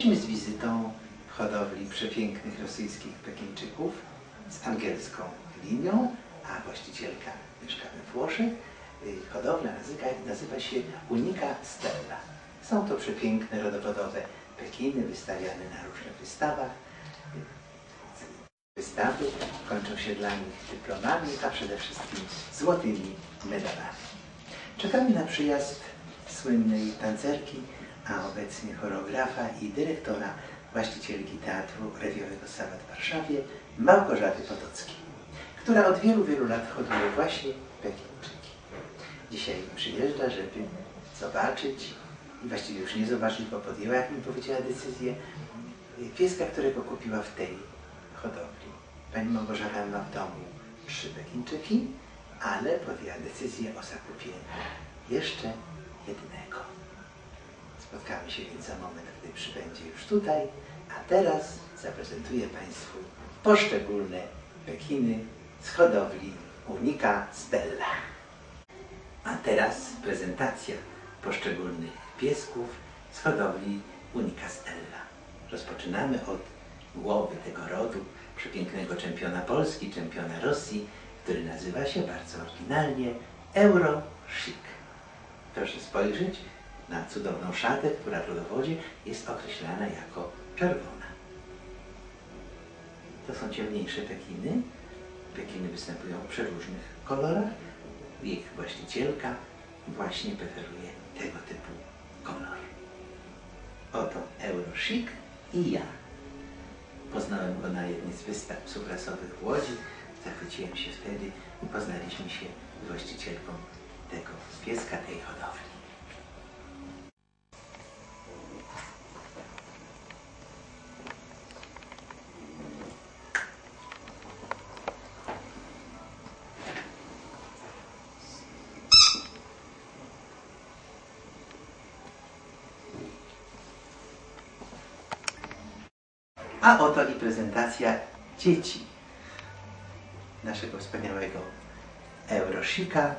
Jesteśmy z wizytą hodowli przepięknych rosyjskich Pekińczyków z angielską linią, a właścicielka mieszka we Włoszech. Y, Hodowla nazywa, nazywa się Unica Stella. Są to przepiękne rodowodowe Pekiny wystawiane na różnych wystawach. Wystawy kończą się dla nich dyplomami, a przede wszystkim złotymi medalami. Czekamy na przyjazd słynnej tancerki, a obecnie choreografa i dyrektora właścicielki Teatru Rewiowego Sabat w Warszawie, Małgorzaty Potockiej, która od wielu, wielu lat hoduje właśnie Pekińczyki. Dzisiaj przyjeżdża, żeby zobaczyć, i właściwie już nie zobaczyć, bo podjęła, jak mi powiedziała, decyzję, pieska, którego kupiła w tej hodowli. Pani Małgorzata ma w domu trzy Pekińczyki, ale podjęła decyzję o zakupieniu jeszcze jednego. Spotkamy się więc za moment, gdy przybędzie już tutaj, a teraz zaprezentuję Państwu poszczególne Pekiny z hodowli Unika Stella. A teraz prezentacja poszczególnych piesków z hodowli Unika Stella. Rozpoczynamy od głowy tego rodu, przepięknego czempiona Polski, czempiona Rosji, który nazywa się bardzo oryginalnie Euro Chic. Proszę spojrzeć na cudowną szatę, która w rodowodzie jest określana jako czerwona. To są ciemniejsze pekiny. Pekiny występują w przeróżnych kolorach. Ich właścicielka właśnie preferuje tego typu kolor. Oto Eurochic i ja. Poznałem go na jednej z wystaw psów rasowych w Łodzi. Zachwyciłem się wtedy i poznaliśmy się z właścicielką tego pieska, tej hodowli. A oto i prezentacja dzieci naszego wspaniałego Euroshika,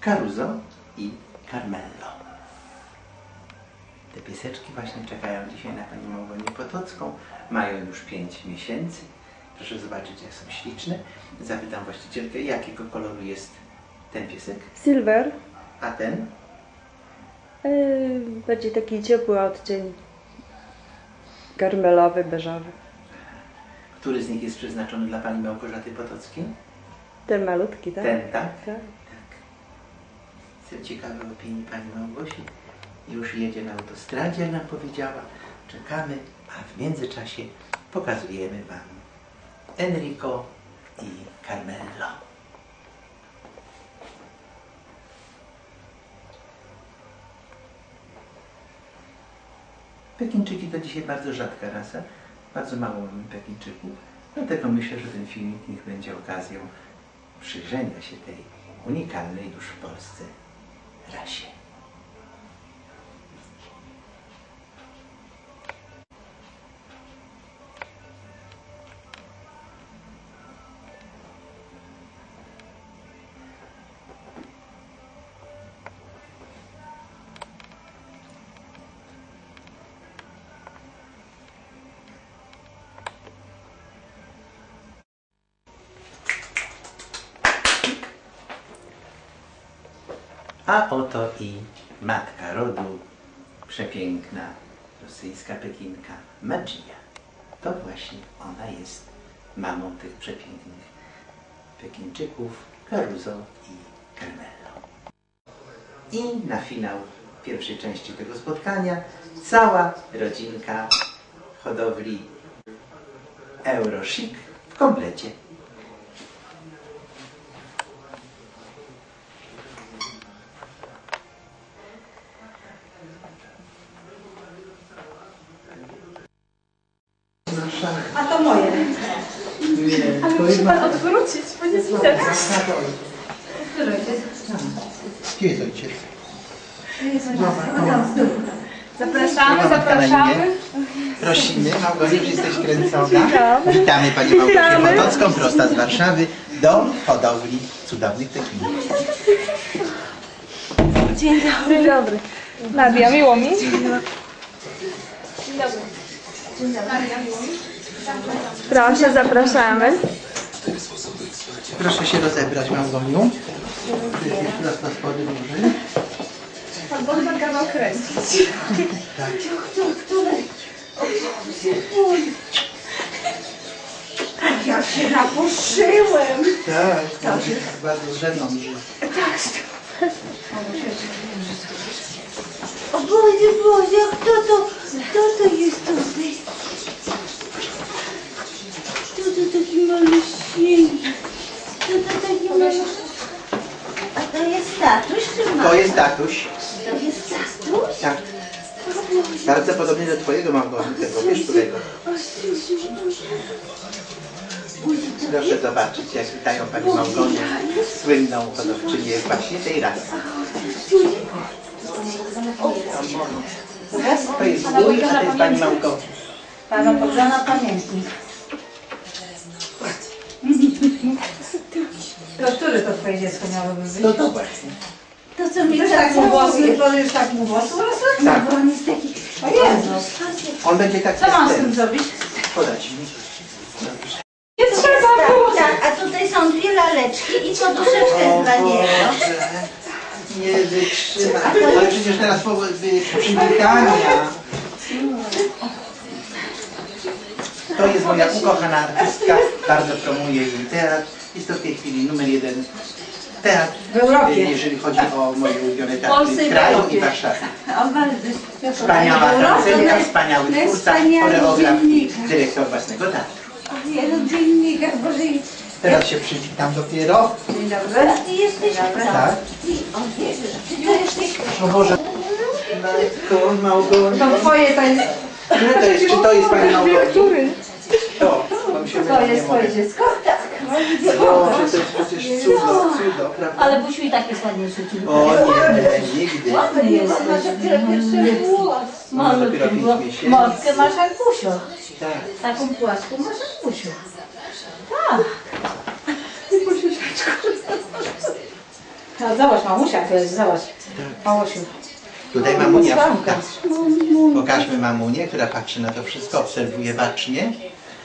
Caruso i Carmelo. Te pieseczki właśnie czekają dzisiaj na Panią Małgonię Potocką. Mają już 5 miesięcy. Proszę zobaczyć, jak są śliczne. Zapytam właścicielkę, jakiego koloru jest ten piesek, Silver. a ten? Yy, Bardziej taki ciepły odcień. Karmelowy, beżowy. Który z nich jest przeznaczony dla Pani Małgorzaty Potockiej? Ten malutki, tak? Ten, tak? Tak. Tak. Jestem ciekawy opinii Pani Małgosi. Już jedzie na autostradzie, nam powiedziała. Czekamy, a w międzyczasie pokazujemy Wam Enrico i Carmelo. Pekińczyki to dzisiaj bardzo rzadka rasa. Bardzo mało mamy Pekińczyków. Dlatego myślę, że ten filmik niech będzie okazją przyjrzenia się tej unikalnej już w Polsce rasie. A oto i matka rodu, przepiękna rosyjska pekinka Magia. To właśnie ona jest mamą tych przepięknych Pekinczyków Caruso i Carmelo. I na finał pierwszej części tego spotkania cała rodzinka hodowli Eurochic w komplecie. A to moje. Nie, Ale musi pan odwrócić, bo nie widzę. Który ojciec? Gdzie jest ojciec? Zapraszamy, zapraszamy. Prosimy, Małgosiu, już jesteś kręcona. Witamy Panią Małgosię Potocką, prosta z Warszawy, do hodowli cudownych tekinów. Dzień dobry. Nadia, miło mi. Dzień dobry. Proszę, zapraszamy. Proszę się rozebrać Małgoniu. Jest prosto spody róży. Albo na kawał kręcić. Tak. Ja się napuszyłem. Tak. Bardzo żeną żyje. O Boże, Boże, kto to, kto to jest tutaj? Kto to taki malusieńki? Kto to taki malusieńki? A to jest tatuś czy mama? To jest tatuś. To jest tatuś? Tak. Bardzo podobny do twojego Małgoniu, tego wiesz którego. Proszę zobaczyć, jak witają Pani Małgonię, słynną hodowczynię właśnie tej rasy. To jest wuj, a to jest Pani Małgonia. Pana Bogdana pamiętnik. To który to twoje dziecko miało być? No to właśnie. To co mi Też tak tak mu włosy, to już tak mu włosy urosły? Tak. Bo on jest taki... O Jezu. On będzie tak Co mam z tym zrobić? Podać mi. Nie trzeba było. Tak, a tutaj są dwie laleczki i poduszeczkę dla niego. Nie wytrzyma. Ale przecież teraz po przywitania. To jest moja ukochana artystka. Bardzo promuję jej teatr. Jest to w tej chwili numer jeden teatr, W Europie. jeżeli chodzi o moje ulubione teatry i kraju i bardzo. Wspaniała tancerka, wspaniały twórca, choreograf, dziennikarz. dyrektor własnego teatru. I- Teraz się przywitam dopiero. Dzień dobry. ty jesteś? Tak. Ty, o Jezu, ty to jesteś O Boże. Matko Małgonia. To twoje to jest, Które to jest? Czy to jest Pani Małgonia? Który? To, bo mi się to jest twoje dziecko? Tak. Boże, to jest przecież cudo, cudo, prawda? Ale Busiu i tak jest ładnie rzucił. O nie, nie, nigdy. Ładny jesteś. Mam dopiero Malutki, pięć bo miesięcy. mordkę masz jak Busio. Tak. Taką płaską masz jak Busio. A zobacz, mamusia to jest, zobacz. Mamusiu. Tutaj mamunia. Pokażmy mamunię, która patrzy na to wszystko, obserwuje bacznie.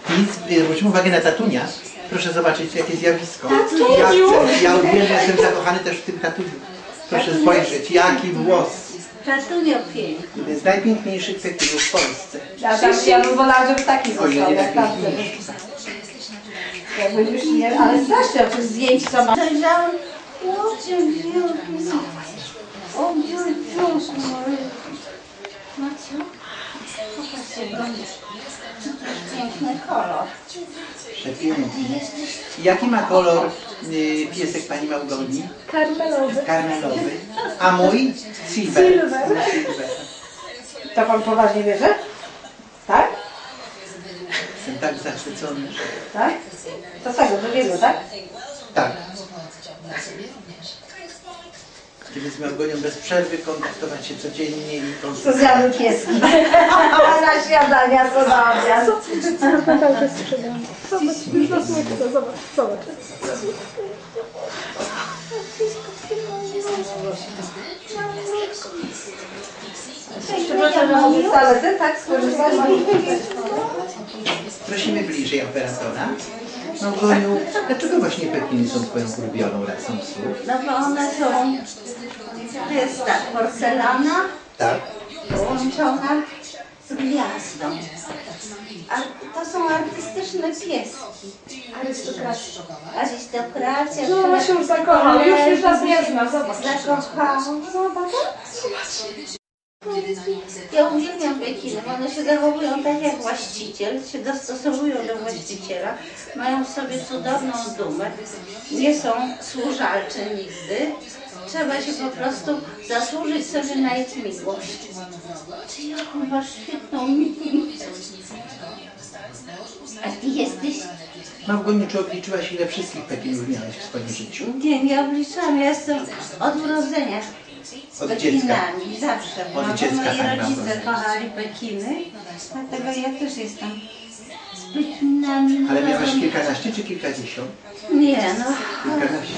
I zwróćmy uwagę na tatunia. Proszę zobaczyć, jakie zjawisko. Ja, chcę, ja uwielbiam, jestem zakochany też w tym tatuniu. Proszę spojrzeć, jaki włos. Tatunio piękny. Jeden z najpiękniejszych pekinów w Polsce. Ja, tam, ja bym wolała, żeby taki O został, jak tamten. najpiękniejszy. Jakby już nie, ale strasznie, przez zdjęć co ma. Dojrzałem. Łodzie wielki. O Maria. Maciu, popatrzcie. Piękny kolor. Przepiękny. Jaki ma kolor y, piesek Pani Małgoni? Karmelowy. Karmelowy. A mój? Silver. Silver. Silver. To pan poważnie bierze? Tak? Jestem tak zachwycony. Tak? To tego, drugiego, tak? Tak. Kiedy z Małgonią bez przerwy kontaktować się codziennie i Co konsultować. zjadły pieski. Na śniadania, co na obiad. Zobacz, już na zobacz, zobacz. Przepraszam, tak? Skorzystać? Prosimy bliżej operatora. Małgoniu, dlaczego właśnie Pekiny są Twoją ulubioną rasą psów? No bo one są, to jest tak, porcelana Tak. połączona z gwiazdą. A to są artystyczne pieski. Arystokracja. Arystokracja. No ona się już zakochała, już, już nas nie zna, zobacz. Zakochałam. Zobacz. Ja uwielbiam Pekiny, bo one się zachowują tak jak właściciel, się dostosowują do właściciela, mają w sobie cudowną dumę, nie są służalcze nigdy. Trzeba się po prostu zasłużyć sobie na ich miłość. Ty jaką masz świetną minę. A ty jesteś... Małgoniu, czy obliczyłaś ile wszystkich Pekinów miałeś w swoim życiu? Nie, nie obliczałam, ja jestem od urodzenia z Od dziecka. Pekinami, zawsze. Od Bo dziecka moi pani rodzice kochali Pekiny, dlatego ja też jestem z Pekinami. Ale miałaś kilkanaście czy kilkadziesiąt? Nie, no, Kilkanaście.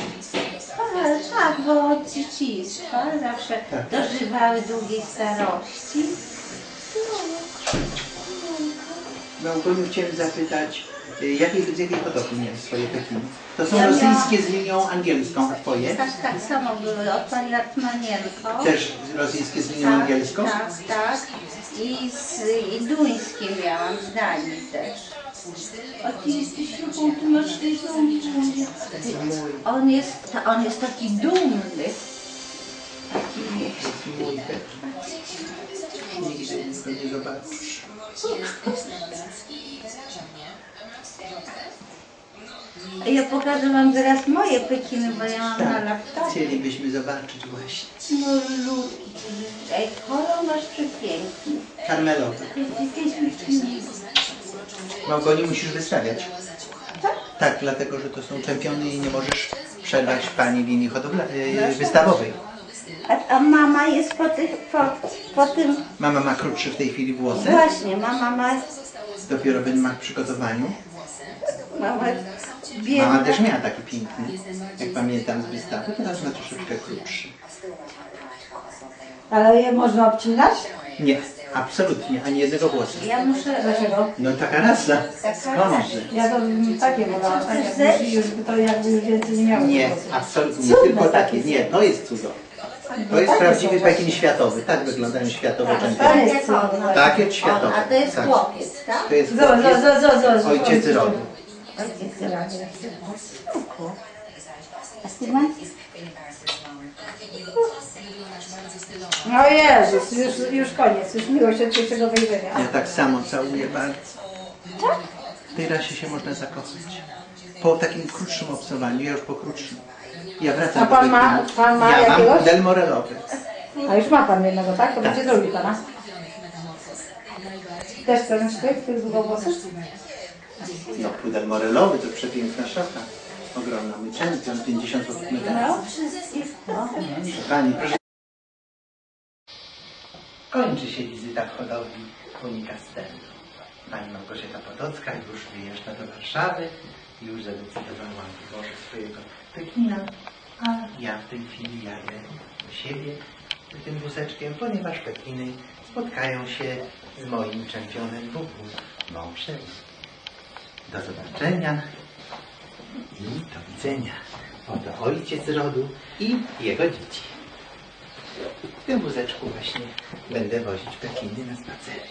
ale tak, bo od dzieciństwa zawsze Tak. dożywały długiej starości. Małgoniu chciałem zapytać, jakiej, z jakiej hodowli miałeś swoje pekiny? To są Ja rosyjskie z linią angielską, a twoje? Tak, tak samo były od pani Latmanienko. Też rosyjskie z linią tak, angielską? tak, tak. I, z, I duńskie miałam, z Danii też. A ty jesteś taką, ty masz tej On jest, on jest taki dumny. Taki. Nigdy nie zobaczysz. Ja pokażę wam teraz moje pekiny, bo ja mam na laptopie. Chcielibyśmy zobaczyć właśnie. No ludki. Ej, kolor masz przepiękny. Karmelowy. Małgoniu musisz wystawiać. Tak, dlatego, że to są czempiony i nie możesz przerwać pani linii hodowla, y, wystawowej. A, a mama jest po, tych, po, po tym... Mama ma krótsze w tej chwili włosy. Właśnie, mama ma... Dopiero będę w przygotowaniu. Mama Mama biedna. też miała taki piękny, jak pamiętam z wystawy, teraz ma troszeczkę krótszy. Ale je można obcinać? Nie, absolutnie, ani jednego włosu. Ja muszę... Dlaczego? No taka rasa, Taka skądże? Ja to bym takie wolałam, tak jak musi już to jakby już więcej nie miało. Nie, absolutnie, nie tylko takie, nie, to jest cudo. To jest prawdziwy pekin światowy, tak wyglądają światowe To czempiony. jest cudo. Tak, jest światowy. A to jest tak. chłopiec, tak? To jest Zobacz, zobacz, chłopiec, zobacz, zobacz. ojciec rodu. Ojciec rady. A ty masz? No Jezus, już, już koniec, już miłość od pierwszego wejrzenia. Ja tak samo całuję bardzo. W tej rasie się można zakochać. Po takim krótszym obcowaniu, ja już po krótszym. Ja wracam A pan do ma- pan ma Ja mam jakiegoś? model morelowy. A już ma pan jednego, tak? To będzie drugi pana. Też ten sztyk, tych długowłosych? No, pudel morelowy to przepiękna szata. Ogromna. Mój 50 medali. No, wszystkich. No. Pani, proszę. Kończy się wizyta w hodowli Uni Castello. Pani Małgorzata Potocka już wyjeżdża do Warszawy. Już zadecydowała wyborze swojego Pekina. A ja w tej chwili jadę do siebie tym wózeczkiem, ponieważ Pekiny spotkają się z moim czempionem WW Mąprzem. Do zobaczenia i do widzenia. Oto ojciec rodu i jego dzieci. W tym wózeczku właśnie będę wozić Pekiny na spacery.